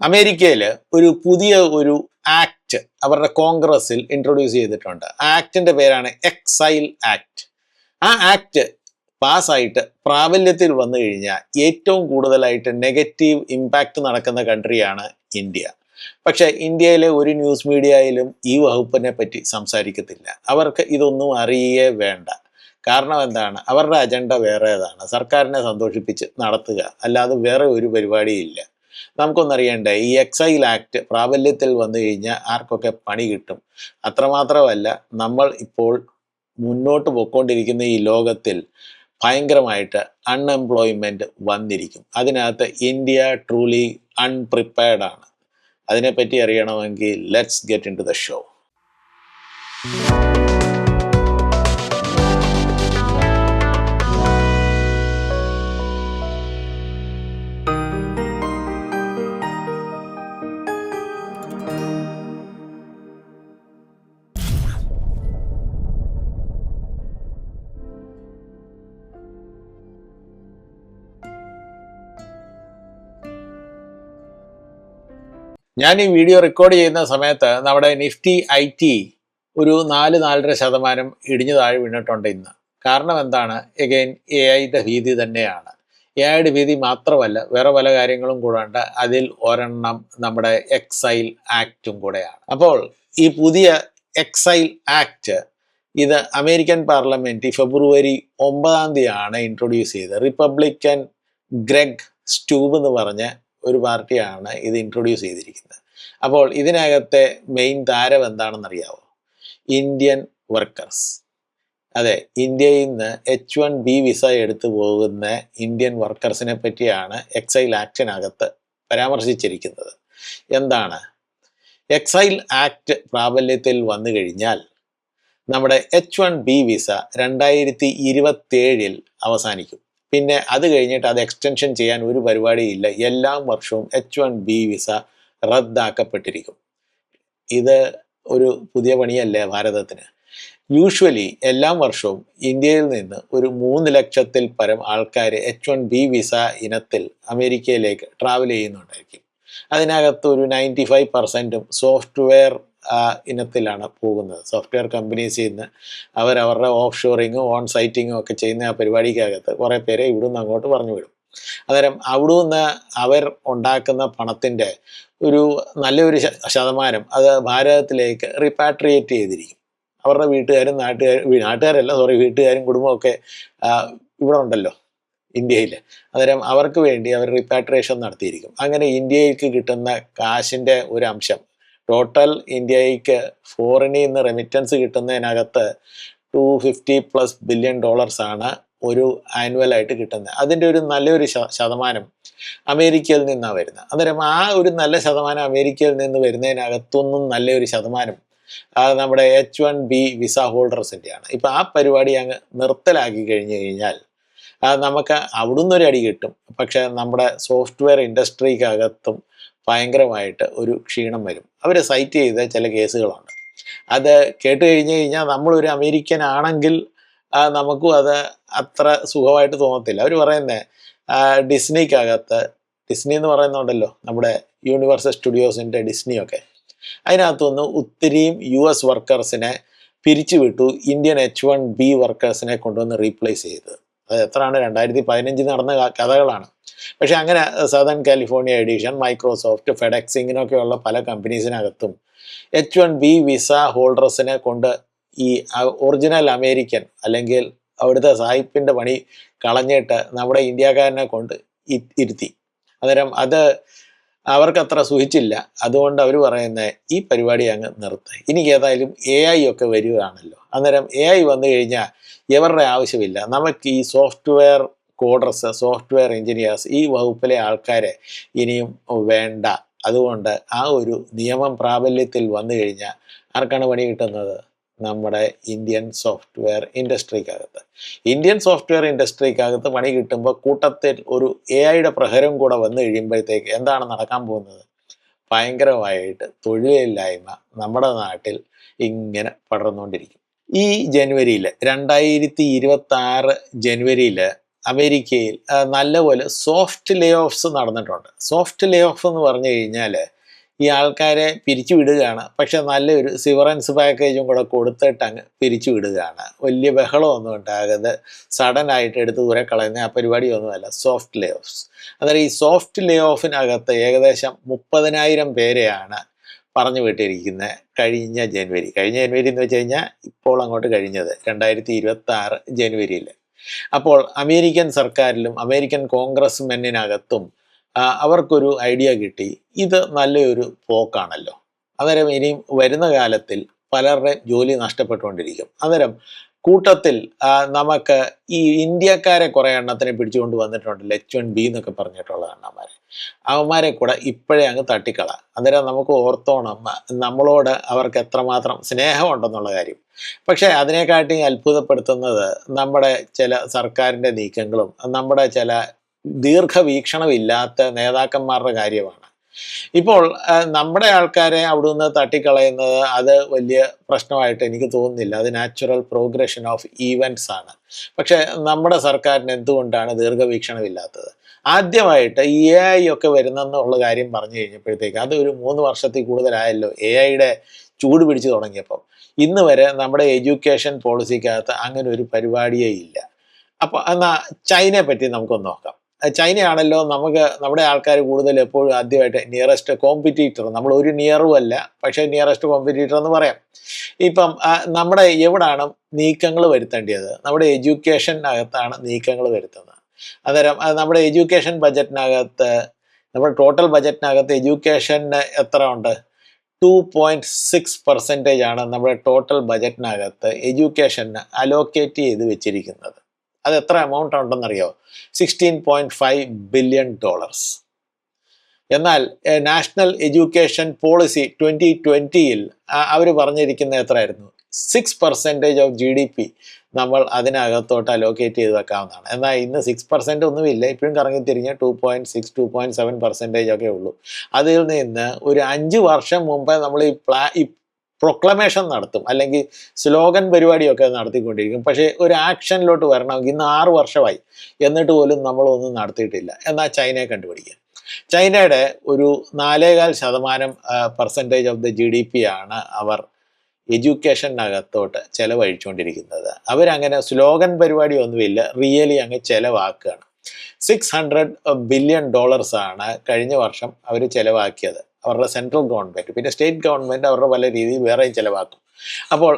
അമേരിക്കയിൽ ഒരു പുതിയ ഒരു ആക്ട് അവരുടെ കോൺഗ്രസിൽ ഇൻട്രൊഡ്യൂസ് ചെയ്തിട്ടുണ്ട്. ആക്ടിന്റെ പേരാണ് എക്സൈൽ ആക്ട് ആ ആക്ട് പാസ്സായിട്ട് പ്രാബല്യത്തിൽ വന്നു കഴിഞ്ഞാൽ ഏറ്റവും കൂടുതലായിട്ട് നെഗറ്റീവ് ഇമ്പാക്റ്റ് നടക്കുന്ന കൺട്രിയാണ് ഇന്ത്യ. പക്ഷെ ഇന്ത്യയിലെ ഒരു ന്യൂസ് മീഡിയയിലും ഈ വകുപ്പിനെ പറ്റി സംസാരിക്കത്തില്ല. അവർക്ക് ഇതൊന്നും അറിയേ വേണ്ട. കാരണം എന്താണ്? അവരുടെ അജണ്ട വേറേതാണ്. സർക്കാരിനെ സന്തോഷിപ്പിച്ച് നടത്തുക. അല്ലാതെ വേറെ ഒരു പരിപാടിയില്ല. നമുക്കൊന്നറിയണ്ടേ ഈ എക്സൈൽ ആക്ട് പ്രാബല്യത്തിൽ വന്നു കഴിഞ്ഞാൽ ആർക്കൊക്കെ പണി കിട്ടും? അത്രമാത്രമല്ല നമ്മൾ ഇപ്പോൾ മുന്നോട്ട് പോയിക്കൊണ്ടിരിക്കുന്ന ഈ ലോകത്തിൽ ഭയങ്കരമായിട്ട് അൺഎംപ്ലോയ്മെന്റ് വന്നിരിക്കും. അതിനകത്ത് ഇന്ത്യ ട്രൂലി അൺപ്രിപ്പയർഡാണ് അതിനെപ്പറ്റി അറിയണമെങ്കിൽ let's get into the show ഞാൻ ഈ വീഡിയോ റെക്കോർഡ് ചെയ്യുന്ന സമയത്ത് നമ്മുടെ നിഫ്റ്റി ഐ ടി ഒരു നാല് നാലര ശതമാനം ഇടിഞ്ഞു താഴെ വീണിട്ടുണ്ട് ഇന്ന്. കാരണം എന്താണ്? എഗെയിൻ എ ഐയുടെ ഭീതി തന്നെയാണ്. എ ഐയുടെ ഭീതി മാത്രമല്ല വേറെ പല കാര്യങ്ങളും കൂടെ ഉണ്ട് അതിൽ ഒരെണ്ണം നമ്മുടെ എക്സൈൽ ആക്റ്റും കൂടെയാണ്. അപ്പോൾ ഈ പുതിയ എക്സൈൽ ആക്ട് ഇത് അമേരിക്കൻ പാർലമെന്റ് ഫെബ്രുവരി ഒമ്പതാം തീയതിയാണ് ഇൻട്രൊഡ്യൂസ് ചെയ്തത്. റിപ്പബ്ലിക്കൻ ഗ്രെഗ് സ്റ്റൂബ് എന്ന് പറഞ്ഞ ഒരു പാർട്ടിയാണ് ഇത് ഇൻട്രൊഡ്യൂസ് ചെയ്തിരിക്കുന്നത്. അപ്പോൾ ഇതിനകത്തെ മെയിൻ താരം എന്താണെന്നറിയാവോ? ഇന്ത്യൻ വർക്കേഴ്സ് അതെ ഇന്ത്യയിൽ നിന്ന് എച്ച് വൺ ബി വിസ എടുത്തു പോകുന്ന ഇന്ത്യൻ വർക്കേഴ്സിനെ പറ്റിയാണ് എക്സൈൽ ആക്ടിനകത്ത് പരാമർശിച്ചിരിക്കുന്നത്. എന്താണ്? എക്സൈൽ ആക്ട് പ്രാബല്യത്തിൽ വന്നു കഴിഞ്ഞാൽ നമ്മുടെ എച്ച് വൺ ബി വിസ രണ്ടായിരത്തി ഇരുപത്തേഴിൽ അവസാനിക്കും. പിന്നെ അത് കഴിഞ്ഞിട്ട് അത് എക്സ്റ്റൻഷൻ ചെയ്യാൻ ഒരു പരിപാടിയില്ല. എല്ലാ വർഷവും എച്ച് വൺ ബി വിസ റദ്ദാക്കപ്പെട്ടിരിക്കും. ഇത് ഒരു പുതിയ പണിയല്ലേ ഭാരതത്തിന്? യൂഷ്വലി എല്ലാ വർഷവും ഇന്ത്യയിൽ നിന്ന് ഒരു മൂന്ന് ലക്ഷത്തിൽ പരം ആൾക്കാർ എച്ച് വൺ ബി വിസ ഇനത്തിൽ അമേരിക്കയിലേക്ക് ട്രാവൽ ചെയ്യുന്നുണ്ടായിരിക്കും. അതിനകത്ത് ഒരു നയന്റി ഫൈവ് പെർസെന്റും സോഫ്റ്റ്വെയർ ഇനത്തിലാണ് പോകുന്നത്. സോഫ്റ്റ്വെയർ കമ്പനീസിൽ നിന്ന് അവരവരുടെ ഓഫ് ഷോറിങ്ങും ഓൺ സൈറ്റിങ്ങും ഒക്കെ ചെയ്യുന്ന ആ പരിപാടിക്കകത്ത് കുറേ പേരെ ഇവിടുന്ന് അങ്ങോട്ട് പറഞ്ഞു വിടും. അന്നേരം അവിടെ നിന്ന് അവർ ഉണ്ടാക്കുന്ന പണത്തിന്റെ ഒരു നല്ലൊരു ശതമാനം അത് ഭാരതത്തിലേക്ക് റിപ്പാട്രിയേറ്റ് ചെയ്തിരിക്കും. അവരുടെ വീട്ടുകാരും നാട്ടുകാരും നാട്ടുകാരല്ല സോറി വീട്ടുകാരും കുടുംബമൊക്കെ ഇവിടെ ഉണ്ടല്ലോ ഇന്ത്യയിൽ അന്നേരം അവർക്ക് വേണ്ടി അവർ റിപ്പാട്രിയേഷൻ നടത്തിയിരിക്കും. അങ്ങനെ ഇന്ത്യയിലേക്ക് കിട്ടുന്ന കാശിന്റെ ഒരു അംശം ടോട്ടൽ ഇന്ത്യയ്ക്ക് ഫോറിനിൽ നിന്ന് remittance കിട്ടുന്നതിനകത്ത് two fifty plus billion dollars ആണ് ഒരു ആനുവൽ ആയിട്ട് കിട്ടുന്നത്. അതിന്റെ ഒരു നല്ലൊരു ശതമാനം അമേരിക്കയിൽ നിന്നാണ് വരുന്നത്. അന്നേരം ആ ഒരു നല്ല ശതമാനം അമേരിക്കയിൽ നിന്ന് വരുന്നതിനകത്തൊന്നും നല്ലൊരു ശതമാനം നമ്മുടെ എച്ച് വൺ ബി വിസ ഹോൾഡേഴ്സിന്റെയാണ് ഇപ്പം ആ പരിപാടി അങ്ങ് നിർത്തലാക്കി കഴിഞ്ഞു കഴിഞ്ഞാൽ നമുക്ക് അവിടുന്ന് ഒരു അടി കിട്ടും. പക്ഷേ നമ്മുടെ സോഫ്റ്റ്വെയർ ഇൻഡസ്ട്രിക്കകത്തും ഭയങ്കരമായിട്ട് ഒരു ക്ഷീണം വരും. അവരെ സൈറ്റ് ചെയ്ത ചില കേസുകളുണ്ട്. അത് കേട്ട് കഴിഞ്ഞ് കഴിഞ്ഞാൽ നമ്മളൊരു അമേരിക്കൻ ആണെങ്കിൽ നമുക്കും അത് അത്ര സുഖമായിട്ട് തോന്നത്തില്ല. അവർ പറയുന്നത് ഡിസ്നിക്കകത്ത് ഡിസ്നി എന്ന് പറയുന്നുണ്ടല്ലോ നമ്മുടെ യൂണിവേഴ്സൽ സ്റ്റുഡിയോസിന്റെ ഡിസ്നിയൊക്കെ. അതിനകത്തുനിന്ന് ഒത്തിരിയും യു എസ് വർക്കേഴ്സിനെ പിരിച്ചുവിട്ടു ഇന്ത്യൻ എച്ച് വൺ ബി വർക്കേഴ്സിനെ കൊണ്ടുവന്ന് റീപ്ലേസ് ചെയ്തത് അത് എത്രയാണ്? രണ്ടായിരത്തി പതിനഞ്ചിൽ നടന്ന കഥകളാണ്. പക്ഷെ അങ്ങനെ southern California Edison Microsoft FedEx ഇങ്ങനെയൊക്കെയുള്ള പല കമ്പനീസിനകത്തും എച്ച് വൺ ബി വിസ ഹോൾഡേഴ്സിനെ കൊണ്ട് ഈ ഒറിജിനൽ അമേരിക്കൻ അല്ലെങ്കിൽ അവിടുത്തെ സായിപ്പിന്റെ പണി കളഞ്ഞിട്ട് നമ്മുടെ ഇന്ത്യക്കാരനെ കൊണ്ട് ഇരുത്തി. അന്നേരം അത് അവർക്കത്ര സുഖിച്ചില്ല. അതുകൊണ്ട് അവർ പറയുന്നത് ഈ പരിപാടി അങ്ങ് നിർത്തുക ഇനി ഏതായാലും എ ഐ ഒക്കെ വരികയാണല്ലോ അന്നേരം എ ഐ വന്നു കഴിഞ്ഞാൽ ഇവരുടെ ആവശ്യമില്ല. നമുക്ക് ഈ സോഫ്റ്റ്വെയർ കോഡർസ് സോഫ്റ്റ്വെയർ എഞ്ചിനീയേഴ്സ് ഈ വകുപ്പിലെ ആൾക്കാരെ ഇനിയും വേണ്ട. അതുകൊണ്ട് ആ ഒരു നിയമം പ്രാബല്യത്തിൽ വന്നു കഴിഞ്ഞാൽ ആർക്കാണ് പണി കിട്ടുന്നത്? നമ്മുടെ ഇന്ത്യൻ സോഫ്റ്റ്വെയർ ഇൻഡസ്ട്രിക്കകത്ത് ഇന്ത്യൻ സോഫ്റ്റ്വെയർ ഇൻഡസ്ട്രിക്കകത്ത് പണി കിട്ടുമ്പോൾ കൂട്ടത്തിൽ ഒരു എ ഐയുടെ പ്രഹരം കൂടെ വന്നു കഴിയുമ്പോഴത്തേക്ക് എന്താണ് നടക്കാൻ പോകുന്നത്? ഭയങ്കരമായിട്ട് തൊഴിലില്ലായ്മ നമ്മുടെ നാട്ടിൽ ഇങ്ങനെ പടർന്നുകൊണ്ടിരിക്കും. ഈ ജനുവരിയിൽ രണ്ടായിരത്തി ഇരുപത്തി ആറ് ജനുവരിയിൽ അമേരിക്കയിൽ നല്ലപോലെ സോഫ്റ്റ് ലേ ഓഫ്സ് നടന്നിട്ടുണ്ട്. സോഫ്റ്റ് ലേ ഓഫ് എന്ന് പറഞ്ഞു കഴിഞ്ഞാൽ ഈ ആൾക്കാരെ പിരിച്ചു വിടുകയാണ് പക്ഷെ നല്ലൊരു സിവറൻസ് പാക്കേജും കൂടെ കൊടുത്തിട്ട് അങ്ങ് പിരിച്ചു വിടുകയാണ് വലിയ ബഹളമൊന്നും ഉണ്ടാകാതെ സഡനായിട്ട് എടുത്ത് ദൂരെ കളയുന്ന ആ പരിപാടിയൊന്നുമല്ല സോഫ്റ്റ് ലേ ഓഫ്സ് അന്നേരം ഈ സോഫ്റ്റ് ലേ ഓഫിനകത്ത് ഏകദേശം മുപ്പതിനായിരം പേരെയാണ് പറഞ്ഞു വിട്ടിരിക്കുന്നത് കഴിഞ്ഞ ജനുവരി. കഴിഞ്ഞ ജനുവരി എന്ന് വെച്ച് കഴിഞ്ഞാൽ ഇപ്പോൾ അങ്ങോട്ട് കഴിഞ്ഞത് രണ്ടായിരത്തി ഇരുപത്തി ആറ് ജനുവരിയിൽ. അപ്പോൾ അമേരിക്കൻ സർക്കാരിലും അമേരിക്കൻ കോൺഗ്രസ് മെന്നിനകത്തും അവർക്കൊരു ഐഡിയ കിട്ടി. ഇത് നല്ലൊരു പോക്കാണല്ലോ. അന്നേരം ഇനിയും വരുന്ന കാലത്തിൽ പലരുടെ ജോലി നഷ്ടപ്പെട്ടുകൊണ്ടിരിക്കും. അന്നേരം കൂട്ടത്തിൽ നമുക്ക് ഈ ഇന്ത്യക്കാരെ കുറേ എണ്ണത്തിനെ പിടിച്ചുകൊണ്ട് വന്നിട്ടുണ്ട്. എച്ച് വൺ ബി എന്നൊക്കെ പറഞ്ഞിട്ടുള്ള അണ്ണന്മാരെ അവന്മാരെ കൂടെ ഇപ്പോഴേ അങ്ങ് തട്ടിക്കള. അന്നേരം നമുക്ക് ഓർത്തോണം നമ്മളോട് അവർക്ക് എത്രമാത്രം സ്നേഹമുണ്ടെന്നുള്ള കാര്യം. പക്ഷേ അതിനെക്കാട്ടി അത്ഭുതപ്പെടുത്തുന്നത് നമ്മുടെ ചില സർക്കാരിന്റെ നീക്കങ്ങളും നമ്മുടെ ചില ദീർഘവീക്ഷണമില്ലാത്ത നേതാക്കന്മാരുടെ കാര്യമാണ്. ഇപ്പോൾ നമ്മുടെ ആൾക്കാരെ അവിടുന്ന് തട്ടിക്കളയുന്നത് അത് വലിയ പ്രശ്നമായിട്ട് എനിക്ക് തോന്നുന്നില്ല. അത് നാച്ചുറൽ പ്രോഗ്രഷൻ ഓഫ് ഈവന്റ്സ് ആണ്. പക്ഷെ നമ്മുടെ സർക്കാരിന് എന്തുകൊണ്ടാണ് ദീർഘവീക്ഷണമില്ലാത്തത്? ആദ്യമായിട്ട് എ ഐ ഒക്കെ വരുന്നെന്നുള്ള കാര്യം പറഞ്ഞു കഴിഞ്ഞപ്പോഴത്തേക്ക് അത് ഒരു മൂന്ന് വർഷത്തിൽ കൂടുതലായല്ലോ എ ഐയുടെ ചൂട് പിടിച്ചു തുടങ്ങിയപ്പം. ഇന്ന് വരെ നമ്മുടെ എഡ്യൂക്കേഷൻ പോളിസിക്കകത്ത് അങ്ങനെ ഒരു പരിപാടിയേ ഇല്ല. അപ്പോൾ എന്നാൽ ചൈനയെ പറ്റി നമുക്കൊന്ന് നോക്കാം. ചൈനയാണല്ലോ നമുക്ക് നമ്മുടെ ആൾക്കാർ കൂടുതൽ എപ്പോഴും ആദ്യമായിട്ട് നിയറസ്റ്റ് കോമ്പറ്റീറ്റർ നമ്മൾ ഒരു നിയറും അല്ല പക്ഷേ നിയറസ്റ്റ് കോമ്പറ്റീറ്റർ എന്ന് പറയാം. ഇപ്പം നമ്മുടെ എവിടാണ് നീക്കങ്ങൾ വരുത്തേണ്ടത്? നമ്മുടെ എഡ്യൂക്കേഷനകത്താണ് നീക്കങ്ങൾ വരുത്തുന്നത്. അന്നേരം നമ്മുടെ എഡ്യൂക്കേഷൻ ബജറ്റിനകത്ത് നമ്മുടെ ടോട്ടൽ ബജറ്റിനകത്ത് എഡ്യൂക്കേഷന് എത്ര ഉണ്ട്? ടു പോയിന്റ് സിക്സ് പെർസെന്റേജ് ആണ് നമ്മുടെ ടോട്ടൽ ബജറ്റിനകത്ത് എഡ്യൂക്കേഷന് അലോക്കേറ്റ് ചെയ്ത് വെച്ചിരിക്കുന്നത്. അത് എത്ര amount ഉണ്ടെന്നറിയോ sixteen point five billion dollars എന്നാൽ നാഷണൽ എഡ്യൂക്കേഷൻ പോളിസി ട്വന്റി ട്വന്റിയിൽ അവർ പറഞ്ഞിരിക്കുന്നത് എത്രയായിരുന്നു? Six percentage of G D P നമ്മൾ അതിനകത്തോട്ട് അലോക്കേറ്റ് ചെയ്ത് വെക്കാവുന്നതാണ്. എന്നാൽ ഇന്ന് സിക്സ് പെർസെന്റ് ഒന്നുമില്ല ഇപ്പോഴും കറങ്ങി തിരിഞ്ഞ് two point six two point seven percentage ഒക്കെ ഉള്ളൂ. അതിൽ നിന്ന് ഒരു അഞ്ച് വർഷം മുമ്പേ നമ്മൾ ഈ പ്ലാ ഈ പ്രൊക്ലമേഷൻ നടത്തും. അല്ലെങ്കിൽ സ്ലോഗൻ പരിപാടിയൊക്കെ നടത്തിക്കൊണ്ടിരിക്കും. പക്ഷേ ഒരു ആക്ഷനിലോട്ട് വരണമെങ്കിൽ ഇന്ന് ആറ് വർഷമായി എന്നിട്ട് പോലും നമ്മളൊന്നും നടത്തിയിട്ടില്ല. എന്നാൽ ചൈനയെ കണ്ടുപിടിക്കുക ചൈനയുടെ ഒരു നാലേകാൽ ശതമാനം percentage of the G D P ആണ് അവർ എഡ്യൂക്കേഷനകത്തോട്ട് ചെലവഴിച്ചുകൊണ്ടിരിക്കുന്നത് അവരങ്ങനെ സ്ലോഗൻ പരിപാടി ഒന്നുമില്ല റിയലി അങ്ങ് ചിലവാക്കുകയാണ് സിക്സ് ഹൺഡ്രഡ് ബില്യൺ ഡോളേഴ്സാണ് കഴിഞ്ഞ വർഷം അവർ ചെലവാക്കിയത്. അവരുടെ സെൻട്രൽ ഗവൺമെന്റ് പിന്നെ സ്റ്റേറ്റ് ഗവൺമെന്റ് അവരുടെ പല രീതിയിൽ വേറെയും ചിലവാക്കും. അപ്പോൾ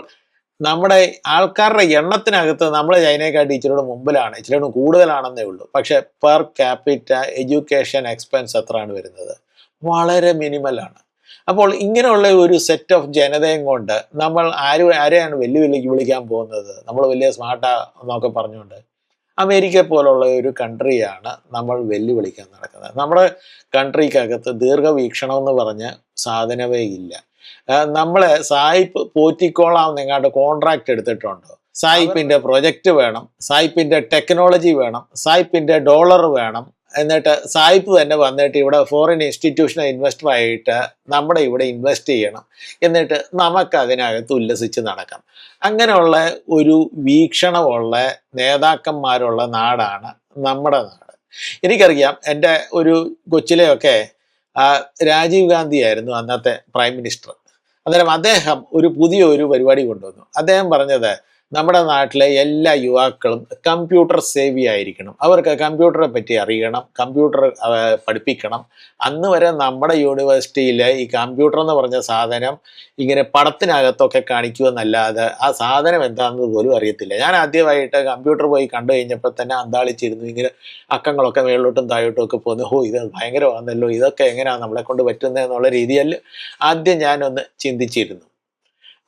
നമ്മുടെ ആൾക്കാരുടെ എണ്ണത്തിനകത്ത് നമ്മൾ ചൈനയെക്കാട്ടി ടീച്ചറുടെ മുമ്പിലാണ് ഇച്ചിരി കൂടുതലാണെന്നേ ഉള്ളൂ. പക്ഷെ പെർ ക്യാപിറ്റ എഡ്യൂക്കേഷൻ എക്സ്പെൻസ് എത്രയാണ് വരുന്നത്. വളരെ മിനിമലാണ് അപ്പോൾ ഇങ്ങനെയുള്ള ഒരു സെറ്റ് ഓഫ് ജനതയും കൊണ്ട് നമ്മൾ ആരും ആരെയാണ് വെല്ലുവിളിക്ക് വിളിക്കാൻ പോകുന്നത്? നമ്മൾ വലിയ സ്മാർട്ടാ എന്നൊക്കെ പറഞ്ഞുകൊണ്ട് അമേരിക്ക പോലുള്ള ഒരു കൺട്രിയാണ് നമ്മൾ വെല്ലുവിളിക്കാൻ നടക്കുന്നത്. നമ്മുടെ കൺട്രിക്കകത്ത് ദീർഘവീക്ഷണം എന്ന് പറഞ്ഞ സാധനമേ ഇല്ല. നമ്മളെ സായിപ്പ് പോറ്റിക്കോളാം നിങ്ങളുടെ കോൺട്രാക്ട് എടുത്തിട്ടുണ്ട്? സായിപ്പിന്റെ പ്രൊജക്റ്റ് വേണം സായിപ്പിന്റെ ടെക്നോളജി വേണം സായിപ്പിന്റെ ഡോളർ വേണം എന്നിട്ട് സായിപ്പ് തന്നെ വന്നിട്ട് ഇവിടെ ഫോറിൻ ഇൻസ്റ്റിറ്റ്യൂഷണൽ ഇൻവെസ്റ്റർ ആയിട്ട് നമ്മുടെ ഇവിടെ ഇൻവെസ്റ്റ് ചെയ്യണം. എന്നിട്ട് നമുക്ക് അതിനകത്ത് ഉല്ലസിച്ച് നടക്കാം. അങ്ങനെയുള്ള ഒരു വീക്ഷണമുള്ള നേതാക്കന്മാരുള്ള നാടാണ് നമ്മുടെ നാട്. എനിക്കറിയാം എന്റെ ഒരു കൊച്ചിലെയൊക്കെ രാജീവ് ഗാന്ധി ആയിരുന്നു അന്നത്തെ പ്രൈം മിനിസ്റ്റർ അന്നേരം അദ്ദേഹം ഒരു പുതിയ ഒരു പരിപാടി കൊണ്ടുവന്നു. അദ്ദേഹം പറഞ്ഞത് നമ്മുടെ നാട്ടിലെ എല്ലാ യുവാക്കളും കമ്പ്യൂട്ടർ സേവി ആയിരിക്കണം. അവർക്ക് കമ്പ്യൂട്ടറെ പറ്റി അറിയണം കമ്പ്യൂട്ടർ പഠിപ്പിക്കണം. അന്ന് വരെ നമ്മുടെ യൂണിവേഴ്സിറ്റിയിൽ ഈ കമ്പ്യൂട്ടർ എന്ന് പറഞ്ഞ സാധനം ഇങ്ങനെ പടത്തിനകത്തൊക്കെ കാണിക്കുമെന്നല്ലാതെ ആ സാധനം എന്താണെന്ന് പോലും അറിയത്തില്ല. ഞാൻ ആദ്യമായിട്ട് കമ്പ്യൂട്ടർ പോയി കണ്ടു കഴിഞ്ഞപ്പോൾ തന്നെ അന്താളിച്ചിരുന്നു. ഇങ്ങനെ അക്കങ്ങളൊക്കെ മേളിലോട്ടും താഴോട്ടും ഒക്കെ പോകുന്നു ഓ ഇത് ഭയങ്കരമാണല്ലോ. ഇതൊക്കെ എങ്ങനെയാണ് നമ്മളെ കൊണ്ട് പറ്റുന്നത് എന്നുള്ള രീതിയിൽ ആദ്യം ഞാനൊന്ന് ചിന്തിച്ചിരുന്നു.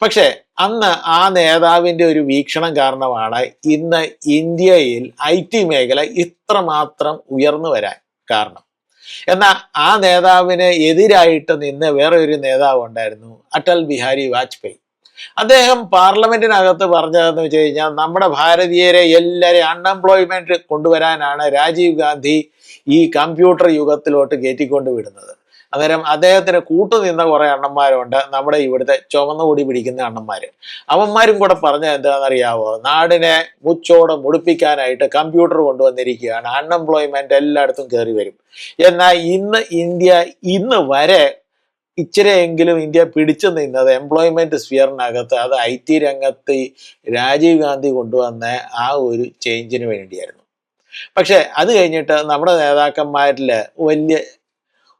പക്ഷേ അന്ന് ആ നേതാവിന്റെ ഒരു വീക്ഷണം കാരണമാണ് ഇന്ന് ഇന്ത്യയിൽ ഐ ടി മേഖല ഇത്രമാത്രം ഉയർന്നു വരാൻ കാരണം. എന്നാൽ ആ നേതാവിന് എതിരായിട്ട് നിന്ന് വേറെ ഒരു നേതാവ് ഉണ്ടായിരുന്നു അടൽ ബിഹാരി വാജ്പേയി. അദ്ദേഹം പാർലമെന്റിനകത്ത് പറഞ്ഞതെന്ന് വെച്ച് കഴിഞ്ഞാൽ നമ്മുടെ ഭാരതീയരെ എല്ലാവരെയും അൺഎംപ്ലോയ്മെന്റ് കൊണ്ടുവരാനാണ് രാജീവ് ഗാന്ധി ഈ കമ്പ്യൂട്ടർ യുഗത്തിലോട്ട് കയറ്റിക്കൊണ്ട് വിടുന്നത്. അന്നേരം അദ്ദേഹത്തിന് കൂട്ടുനിന്ന കുറെ അണ്ണന്മാരുണ്ട്. നമ്മുടെ ഇവിടുത്തെ ചുവന്ന കൂടി പിടിക്കുന്ന അണ്ണന്മാര്. അവന്മാരും കൂടെ പറഞ്ഞ എന്താണെന്നറിയാവോ? നാടിനെ മുച്ചോടെ മുടിപ്പിക്കാനായിട്ട് കമ്പ്യൂട്ടർ കൊണ്ടുവന്നിരിക്കുകയാണ്. അൺഎംപ്ലോയ്മെന്റ് എല്ലായിടത്തും കയറി വരും. എന്നാൽ ഇന്ന് ഇന്ത്യ ഇന്ന് വരെ ഇച്ചിരിയെങ്കിലും ഇന്ത്യ പിടിച്ചു നിന്നത് എംപ്ലോയ്മെന്റ് സ്ഫിയറിനകത്ത് അത് ഐ ടി രംഗത്ത് രാജീവ് ഗാന്ധി കൊണ്ടുവന്ന ആ ഒരു ചേഞ്ചിന് വേണ്ടിയായിരുന്നു. പക്ഷെ അത് കഴിഞ്ഞിട്ട് നമ്മുടെ നേതാക്കന്മാരിൽ വലിയ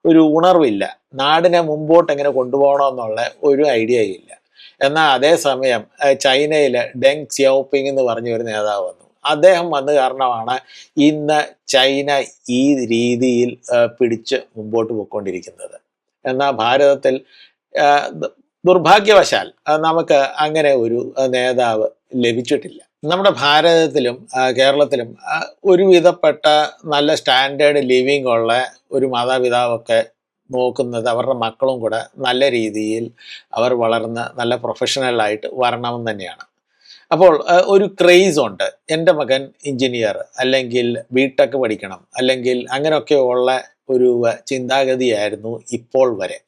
ഒരു ഉണർവില്ല. നാടിനെ മുമ്പോട്ട് എങ്ങനെ കൊണ്ടുപോകണമെന്നുള്ള ഒരു ഐഡിയ ഇല്ല എന്നാൽ അതേസമയം ചൈനയിൽ ഡെങ് സിയോപ്പിംഗ് എന്ന് പറഞ്ഞ ഒരു നേതാവ് വന്നു. അദ്ദേഹം വന്ന കാരണമാണ് ഇന്ന് ചൈന ഈ രീതിയിൽ പിടിച്ച് മുമ്പോട്ട് പോയിക്കൊണ്ടിരിക്കുന്നത്. എന്നാൽ ഭാരതത്തിൽ ദുർഭാഗ്യവശാൽ നമുക്ക് അങ്ങനെ ഒരു നേതാവ് ലഭിച്ചിട്ടില്ല. നമ്മുടെ ഭാരതത്തിലും കേരളത്തിലും ഒരുവിധപ്പെട്ട നല്ല സ്റ്റാൻഡേർഡ് ലിവിങ് ഉള്ള ഒരു മാതാപിതാവൊക്കെ നോക്കുന്നത് അവരുടെ മക്കളും കൂടെ നല്ല രീതിയിൽ അവർ വളർന്ന് നല്ല പ്രൊഫഷണലായിട്ട് വരണമെന്ന് തന്നെയാണ്. അപ്പോൾ ഒരു ക്രെയ്സ് ഉണ്ട്. എന്റെ മകൻ എഞ്ചിനീയർ അല്ലെങ്കിൽ ബിടെക് പഠിക്കണം അല്ലെങ്കിൽ അങ്ങനെയൊക്കെ ഉള്ള ഒരു ചിന്താഗതിയായിരുന്നു ഇപ്പോൾ വരെ.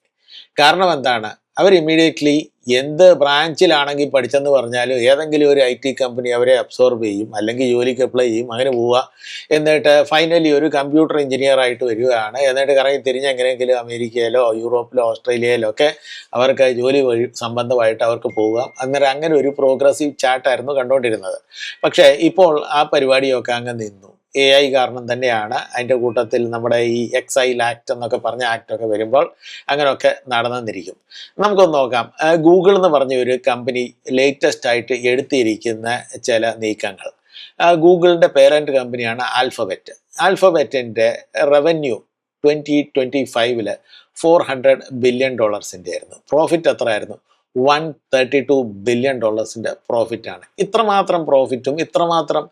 കാരണം എന്താണ്? അവർ ഇമ്മീഡിയറ്റ്ലി എന്ത് ബ്രാഞ്ചിലാണെങ്കിൽ പഠിച്ചെന്ന് പറഞ്ഞാലും ഏതെങ്കിലും ഒരു ഐ ടി കമ്പനി അവരെ അബ്സോർബ് ചെയ്യും അല്ലെങ്കിൽ ജോലിക്ക് അപ്ലൈ ചെയ്യും അങ്ങനെ പോവുക എന്നിട്ട് ഫൈനലി ഒരു കമ്പ്യൂട്ടർ എഞ്ചിനീയർ ആയിട്ട് വരികയാണ്. എന്നിട്ട് കറങ്ങി തിരിഞ്ഞ് എങ്ങനെയെങ്കിലും അമേരിക്കയിലോ യൂറോപ്പിലോ ഓസ്ട്രേലിയയിലോ ഒക്കെ അവർക്ക് ജോലി വഴി സംബന്ധമായിട്ട് അവർക്ക് പോകാം അന്നേരം അങ്ങനെ ഒരു പ്രോഗ്രസീവ് ചാട്ടായിരുന്നു കണ്ടുകൊണ്ടിരുന്നത് പക്ഷേ ഇപ്പോൾ ആ പരിപാടിയൊക്കെ അങ്ങ് നിന്നു. എ ഐ കാരണം തന്നെയാണ് അതിന്റെ കൂട്ടത്തിൽ നമ്മുടെ ഈ എക്സൈൽ ആക്ട് എന്നൊക്കെ പറഞ്ഞ ആക്റ്റൊക്കെ വരുമ്പോൾ അങ്ങനെയൊക്കെ നടന്നിരിക്കും നമുക്കൊന്ന് നോക്കാം. ഗൂഗിൾ എന്ന് പറഞ്ഞ ഒരു കമ്പനി ലേറ്റസ്റ്റ് ആയിട്ട് എടുത്തിരിക്കുന്ന ചില നീക്കങ്ങൾ. ഗൂഗിളിന്റെ പേരന്റ് കമ്പനിയാണ് ആൽഫബറ്റ് ആൽഫബറ്റിന്റെ റവന്യൂ ട്വന്റി ട്വന്റി ഫൈവിൽ ഫോർ ഹൺഡ്രഡ് ബില്യൺ ഡോളേഴ്സിന്റെ ആയിരുന്നു. പ്രോഫിറ്റ് എത്രയായിരുന്നു? വൺ തേർട്ടി ടു ബില്യൺ ഡോളേഴ്സിന്റെ പ്രോഫിറ്റാണ് ഇത്രമാത്രം പ്രോഫിറ്റും ഇത്രമാത്രം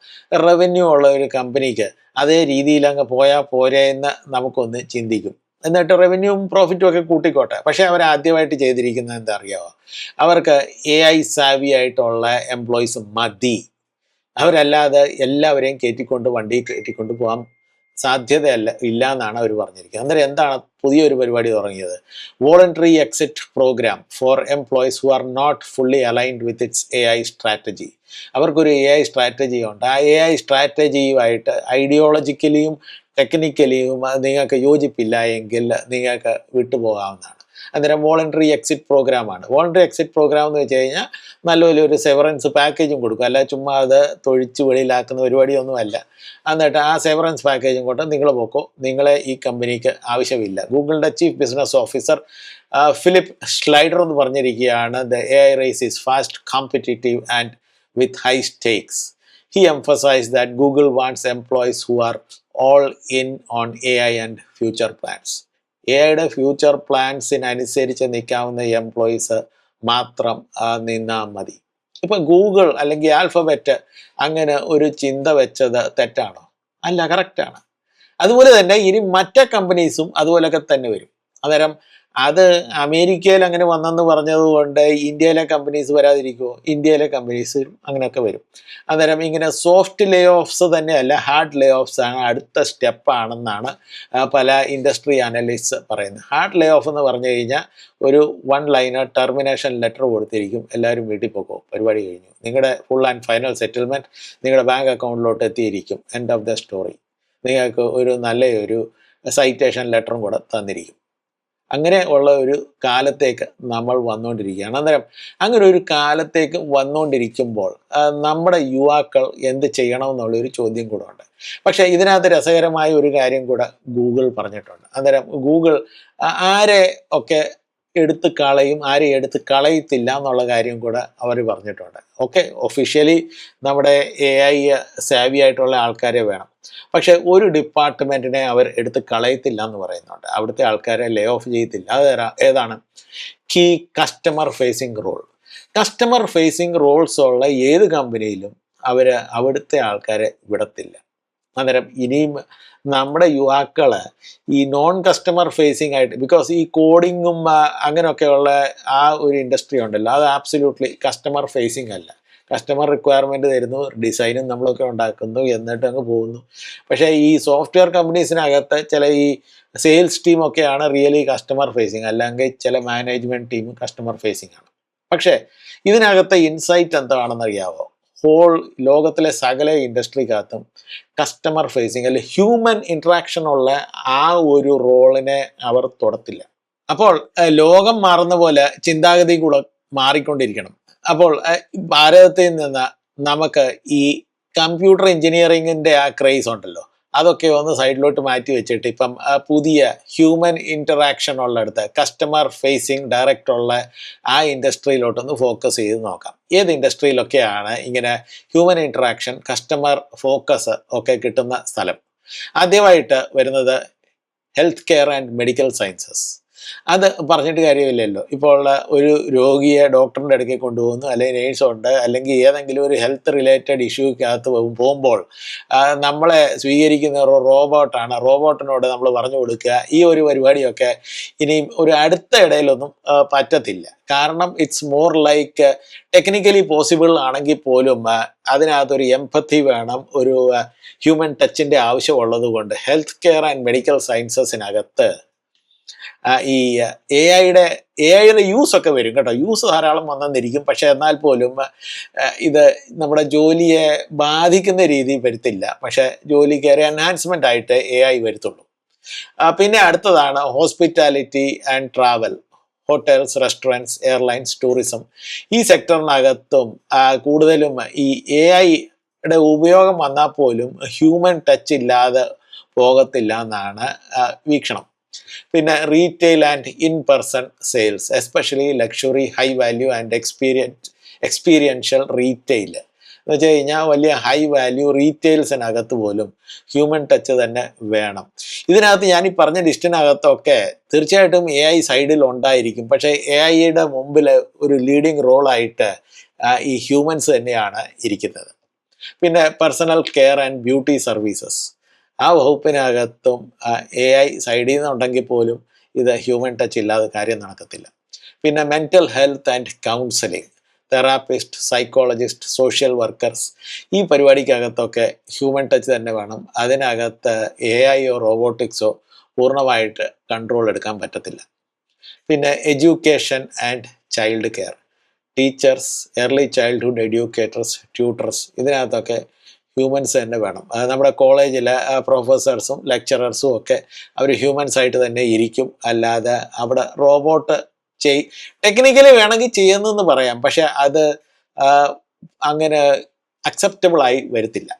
റവന്യൂ ഉള്ള ഒരു കമ്പനിക്ക് അതേ രീതിയിൽ അങ്ങ് പോയാൽ പോരെ എന്ന് നമുക്കൊന്ന് ചിന്തിക്കും. എന്നിട്ട് റവന്യൂവും പ്രോഫിറ്റും ഒക്കെ കൂട്ടിക്കോട്ടെ. പക്ഷേ അവർ ആദ്യമായിട്ട് ചെയ്തിരിക്കുന്നത് എന്താ അറിയാമോ അവർക്ക് എ ഐ സാവി ആയിട്ടുള്ള എംപ്ലോയീസ് മതി. അവരല്ലാതെ എല്ലാവരെയും കയറ്റിക്കൊണ്ട് വണ്ടി കയറ്റിക്കൊണ്ട് പോകാൻ സാധ്യതയല്ല ഇല്ല എന്നാണ് അവർ പറഞ്ഞിരിക്കുന്നത്. അന്നേരം എന്താണ് പുതിയൊരു പരിപാടി തുടങ്ങിയത്. Voluntary exit program for employees who are not fully aligned with its A I strategy അവർക്കൊരു എ ഐ സ്ട്രാറ്റജി ഉണ്ട്. ആ എ ഐ സ്ട്രാറ്റജിയുമായിട്ട് ഐഡിയോളജിക്കലിയും ടെക്നിക്കലിയും നിങ്ങൾക്ക് യോജിപ്പില്ല എങ്കിൽ നിങ്ങൾക്ക് വിട്ടുപോകാവുന്നതാണ്. അന്നേരം വോളണ്ടറി എക്സിറ്റ് പ്രോഗ്രാം ആണ്. വോളണ്ടറി എക്സിറ്റ് പ്രോഗ്രാം എന്ന് വെച്ച് കഴിഞ്ഞാൽ നല്ലൊരു സെവറൻസ് പാക്കേജും കൊടുക്കും. അല്ല ചുമ്മാ അത് തൊഴിച്ച് വെളിയിലാക്കുന്ന പരിപാടിയൊന്നുമല്ല. എന്നിട്ട് ആ സെവറൻസ് പാക്കേജും കൊണ്ട് നിങ്ങൾ പോക്കോ. നിങ്ങളെ ഈ കമ്പനിക്ക് ആവശ്യമില്ല. ഗൂഗിളിന്റെ chief business officer Philip Schindler എന്ന് പറഞ്ഞിരിക്കുകയാണ് the A I race is fast competitive and with high stakes he emphasize that Google wants employees who are all in on A I and future plans future പ്ലാൻസിനനുസരിച്ച് നിൽക്കാവുന്ന employees മാത്രം നിന്നാൽ മതി. ഇപ്പം Google അല്ലെങ്കിൽ alphabet അങ്ങനെ ഒരു ചിന്ത വെച്ചത് തെറ്റാണോ? അല്ല കറക്റ്റാണ് അതുപോലെ തന്നെ ഇനി മറ്റേ കമ്പനീസും അതുപോലൊക്കെ തന്നെ വരും. അന്നേരം അത് അമേരിക്കയിൽ അങ്ങനെ വന്നെന്ന് പറഞ്ഞതുകൊണ്ട് ഇന്ത്യയിലെ കമ്പനീസ് വരാതിരിക്കുമോ ഇന്ത്യയിലെ കമ്പനീസ് അങ്ങനെയൊക്കെ വരും. അന്നേരം ഇങ്ങനെ സോഫ്റ്റ് ലേ ഓഫ്സ് തന്നെയല്ല ഹാർഡ് ലേ ഓഫ്സ് ആണ് അടുത്ത സ്റ്റെപ്പ് ആണെന്നാണ് പല ഇൻഡസ്ട്രി അനലിസ്റ്റ് പറയുന്നത്. ഹാർഡ് ലേ ഓഫ് എന്ന് പറഞ്ഞു കഴിഞ്ഞാൽ ഒരു വൺ ലൈനർ ടെർമിനേഷൻ ലെറ്റർ കൊടുത്തിരിക്കും. എല്ലാവരും വീട്ടിൽ പോക്കോ പരിപാടി കഴിഞ്ഞു. നിങ്ങളുടെ ഫുൾ ആൻഡ് ഫൈനൽ സെറ്റിൽമെന്റ് നിങ്ങളുടെ ബാങ്ക് അക്കൗണ്ടിലോട്ട് എത്തിയിരിക്കും. എൻഡ് ഓഫ് ദ സ്റ്റോറി നിങ്ങൾക്ക് ഒരു നല്ല ഒരു സൈറ്റേഷൻ ലെറ്ററും കൂടെ തന്നിരിക്കും. അങ്ങനെ ഉള്ള ഒരു കാലത്തേക്ക് നമ്മൾ വന്നുകൊണ്ടിരിക്കുകയാണ്. അന്നേരം അങ്ങനെ ഒരു കാലത്തേക്ക് വന്നുകൊണ്ടിരിക്കുമ്പോൾ നമ്മുടെ യുവാക്കൾ എന്ത് ചെയ്യണമെന്നുള്ള ഒരു ചോദ്യം കൂടെ ഉണ്ട്. പക്ഷേ ഇതിനകത്ത് രസകരമായ ഒരു കാര്യം കൂടെ ഗൂഗിൾ പറഞ്ഞിട്ടുണ്ട്. അന്നേരം ഗൂഗിൾ ആരെ ഒക്കെ എടുത്ത് കളയും ആരെയും എടുത്ത് കളയത്തില്ല എന്നുള്ള കാര്യം കൂടെ അവർ പറഞ്ഞിട്ടുണ്ട്. ഓക്കെ ഒഫീഷ്യലി നമ്മുടെ എ ഐ സാവി ആയിട്ടുള്ള ആൾക്കാരെ വേണം. പക്ഷേ ഒരു ഡിപ്പാർട്ട്മെന്റിനെ അവർ എടുത്ത് കളയത്തില്ല എന്ന് പറയുന്നുണ്ട്. അവിടുത്തെ ആൾക്കാരെ ലേ ഓഫ് ചെയ്യത്തില്ല. അത് ഏതാ- ഏതാണ്? Key customer facing role customer facing roles ഉള്ള ഏത് കമ്പനിയിലും അവർ അവിടുത്തെ ആൾക്കാരെ വിടത്തില്ല. അന്നേരം ഇനിയും നമ്മുടെ യുവാക്കൾ ഈ നോൺ കസ്റ്റമർ ഫേസിങ് ആയിട്ട് ബിക്കോസ് ഈ കോഡിങ്ങും അങ്ങനെയൊക്കെയുള്ള ആ ഒരു ഇൻഡസ്ട്രി ഉണ്ടല്ലോ അത് ആബ്സല്യൂട്ട്ലി കസ്റ്റമർ ഫേസിങ് അല്ല. കസ്റ്റമർ റിക്വയർമെന്റ് തരുന്നു ഡിസൈനും നമ്മളൊക്കെ ഉണ്ടാക്കുന്നു എന്നിട്ട് അങ്ങ് പോകുന്നു. പക്ഷേ ഈ സോഫ്റ്റ്വെയർ കമ്പനീസിനകത്ത് ചില ഈ സെയിൽസ് ടീമൊക്കെയാണ് റിയലി കസ്റ്റമർ ഫേസിങ് അല്ലെങ്കിൽ ചില മാനേജ്മെന്റ് ടീം കസ്റ്റമർ ഫേസിങ് ആണ്. പക്ഷേ ഇതിനകത്തെ ഇൻസൈറ്റ് എന്താണെന്ന് ഹോൾ ലോകത്തിലെ സകല ഇൻഡസ്ട്രിക്കകത്തും കസ്റ്റമർ ഫേസിങ് അല്ലെങ്കിൽ ഹ്യൂമൻ ഇൻട്രാക്ഷൻ ഉള്ള ആ ഒരു റോളിനെ അവർ തൊടത്തില്ല. അപ്പോൾ ലോകം മാറുന്ന പോലെ ചിന്താഗതി കൂടെ മാറിക്കൊണ്ടിരിക്കണം. അപ്പോൾ ഭാരതത്തിൽ നിന്ന് നമുക്ക് ഈ കമ്പ്യൂട്ടർ എഞ്ചിനീയറിംഗിന്റെ ആ ക്രേസ് ഉണ്ടല്ലോ. അതൊക്കെ ഒന്ന് സൈഡിലോട്ട് മാറ്റി വെച്ചിട്ട് ഇപ്പം പുതിയ ഹ്യൂമൻ ഇന്ററാക്ഷൻ ഉള്ളിടത്ത് കസ്റ്റമർ ഫേസിങ് ഡയറക്റ്റ് ഉള്ള ആ ഇൻഡസ്ട്രിയിലോട്ടൊന്ന് ഫോക്കസ് ചെയ്ത് നോക്കാം. ഏത് ഇൻഡസ്ട്രിയിലൊക്കെയാണ് ഇങ്ങനെ ഹ്യൂമൻ ഇന്ററാക്ഷൻ കസ്റ്റമർ ഫോക്കസ് ഒക്കെ കിട്ടുന്ന സ്ഥലം? ആദ്യമായിട്ട് വരുന്നത് health care and medical sciences അത് പറഞ്ഞിട്ട് കാര്യമില്ലല്ലോ. ഇപ്പോൾ ഒരു രോഗിയെ ഡോക്ടറിന്റെ അടുക്കൽ കൊണ്ടുപോകുന്നു അല്ലെങ്കിൽ നേഴ്സുണ്ട് അല്ലെങ്കിൽ ഏതെങ്കിലും ഒരു ഹെൽത്ത് റിലേറ്റഡ് ഇഷ്യൂക്കകത്ത് പോകുമ്പോൾ നമ്മളെ സ്വീകരിക്കുന്ന ഒരു റോബോട്ടാണ്. റോബോട്ടിനോട് നമ്മൾ പറഞ്ഞു കൊടുക്കുക ഈ ഒരു പരിപാടിയൊക്കെ ഇനിയും ഒരു അടുത്ത ഇടയിലൊന്നും പറ്റത്തില്ല. കാരണം it's more like technically possible ആണെങ്കിൽ പോലും അതിനകത്തൊരു എംപത്തി വേണം ഒരു ഹ്യൂമൻ ടച്ചിന്റെ ആവശ്യമുള്ളത് കൊണ്ട് ഹെൽത്ത് കെയർ ആൻഡ് മെഡിക്കൽ സയൻസസിനകത്ത് ഈ എ ഐയുടെ എ ഐയുടെ യൂസ് ഒക്കെ വരും കേട്ടോ. യൂസ് ധാരാളം വന്നെന്നിരിക്കും. പക്ഷെ എന്നാൽ പോലും ഇത് നമ്മുടെ ജോലിയെ ബാധിക്കുന്ന രീതിയിൽ വരുത്തില്ല. പക്ഷെ ജോലിക്ക് ഒരു എൻഹാൻസ്മെന്റ് ആയിട്ട് എ ഐ വരുത്തുള്ളൂ. പിന്നെ അടുത്തതാണ് hospitality and travel hotels restaurants airlines tourism ഈ സെക്ടറിനകത്തും കൂടുതലും ഈ എ ഐയുടെ ഉപയോഗം വന്നാൽ പോലും ഹ്യൂമൻ ടച്ച് ഇല്ലാതെ പോകത്തില്ല എന്നാണ് വീക്ഷണം. പിന്നെ retail and in person sales especially luxury high value and experience experiential retail എന്ന് വെച്ച് കഴിഞ്ഞാൽ വലിയ ഹൈ വാല്യൂ റീറ്റെയിൽസിനകത്ത് പോലും ഹ്യൂമൻ ടച്ച് തന്നെ വേണം. ഇതിനകത്ത് ഞാൻ ഈ പറഞ്ഞ ലിസ്റ്റിനകത്തൊക്കെ തീർച്ചയായിട്ടും എ ഐ സൈഡിൽ ഉണ്ടായിരിക്കും. പക്ഷേ എ ഐയുടെ മുമ്പിൽ ഒരു ലീഡിങ് റോളായിട്ട് ഈ ഹ്യൂമൻസ് തന്നെയാണ് ഇരിക്കുന്നത്. പിന്നെ personal care and beauty services ആ വകുപ്പിനകത്തും എ ഐ സൈഡിൽ നിന്നുണ്ടെങ്കിൽ പോലും ഇത് ഹ്യൂമൻ ടച്ച് ഇല്ലാതെ കാര്യം നടക്കത്തില്ല. പിന്നെ mental health and counselling therapist psychologist social workers ഈ പരിപാടിക്കകത്തൊക്കെ ഹ്യൂമൻ ടച്ച് തന്നെ വേണം. അതിനകത്ത് എ ഐയോ റോബോട്ടിക്സോ പൂർണമായിട്ട് കൺട്രോൾ എടുക്കാൻ പറ്റത്തില്ല. പിന്നെ education and child care teachers early childhood educators tutors ഇതിനകത്തൊക്കെ ഹ്യൂമൻസ് തന്നെ വേണം. നമ്മുടെ കോളേജിലെ പ്രൊഫസേഴ്സും ലെക്ചറേഴ്സും ഒക്കെ അവർ ഹ്യൂമൻസ് ആയിട്ട് തന്നെ ഇരിക്കും. അല്ലാതെ അവിടെ റോബോട്ട് ചെയ് ടെക്നിക്കലി വേണമെങ്കിൽ ചെയ്യുന്നെന്ന് പറയാം. പക്ഷെ അത് അങ്ങനെ അക്സെപ്റ്റബിൾ ആയി വരത്തില്ല.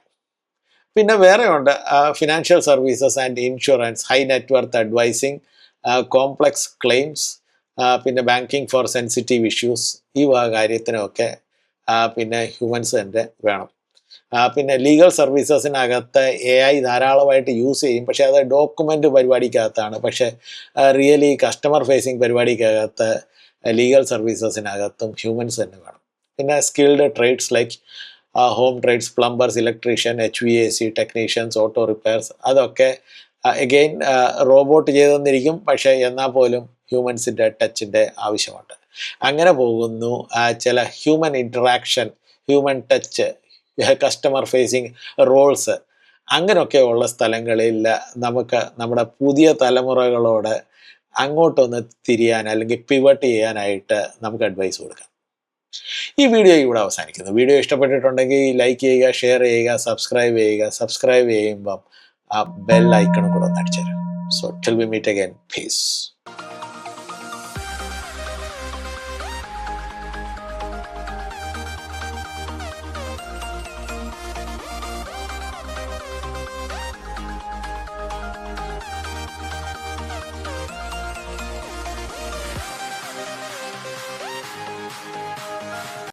പിന്നെ വേറെ ഉണ്ട് financial services and insurance high net worth advising complex claims പിന്നെ ബാങ്കിങ് ഫോർ സെൻസിറ്റീവ് ഇഷ്യൂസ് ഈ വക കാര്യത്തിനൊക്കെ പിന്നെ ഹ്യൂമൻസ് തന്നെ വേണം. പിന്നെ ലീഗൽ സർവീസസിനകത്ത് എ ഐ ധാരാളമായിട്ട് യൂസ് ചെയ്യും. പക്ഷേ അത് ഡോക്യുമെന്റ് പരിപാടിക്കകത്താണ്. പക്ഷേ റിയലി കസ്റ്റമർ ഫേസിങ് പരിപാടിക്കകത്ത് ലീഗൽ സർവീസസിനകത്തും ഹ്യൂമൻസ് തന്നെ വേണം. പിന്നെ skilled trades like home trades plumbers electrician H V A C technicians auto repairs അതൊക്കെ എഗെയിൻ റോബോട്ട് ചെയ്തെന്നിരിക്കും പക്ഷേ എന്നാൽ പോലും ഹ്യൂമൻസിന്റെ ടച്ചിന്റെ ആവശ്യമുണ്ട്. അങ്ങനെ പോകുന്നു ചില human interaction human touch customer facing roles അങ്ങനെയൊക്കെ ഉള്ള സ്ഥലങ്ങളിൽ നമുക്ക് നമ്മുടെ പുതിയ തലമുറകളോട് അങ്ങോട്ടൊന്ന് തിരിയാൻ അല്ലെങ്കിൽ പിവട്ട് ചെയ്യാനായിട്ട് നമുക്ക് അഡ്വൈസ് കൊടുക്കാം. ഈ വീഡിയോ ഇവിടെ അവസാനിക്കുന്നു. വീഡിയോ ഇഷ്ടപ്പെട്ടിട്ടുണ്ടെങ്കിൽ ലൈക്ക് ചെയ്യുക ഷെയർ ചെയ്യുക സബ്സ്ക്രൈബ് ചെയ്യുക. സബ്സ്ക്രൈബ് ചെയ്യുമ്പം ആ ബെൽ ഐക്കണും കൂടെ ഒന്ന് അടിച്ചു തരാം. So till we meet again peace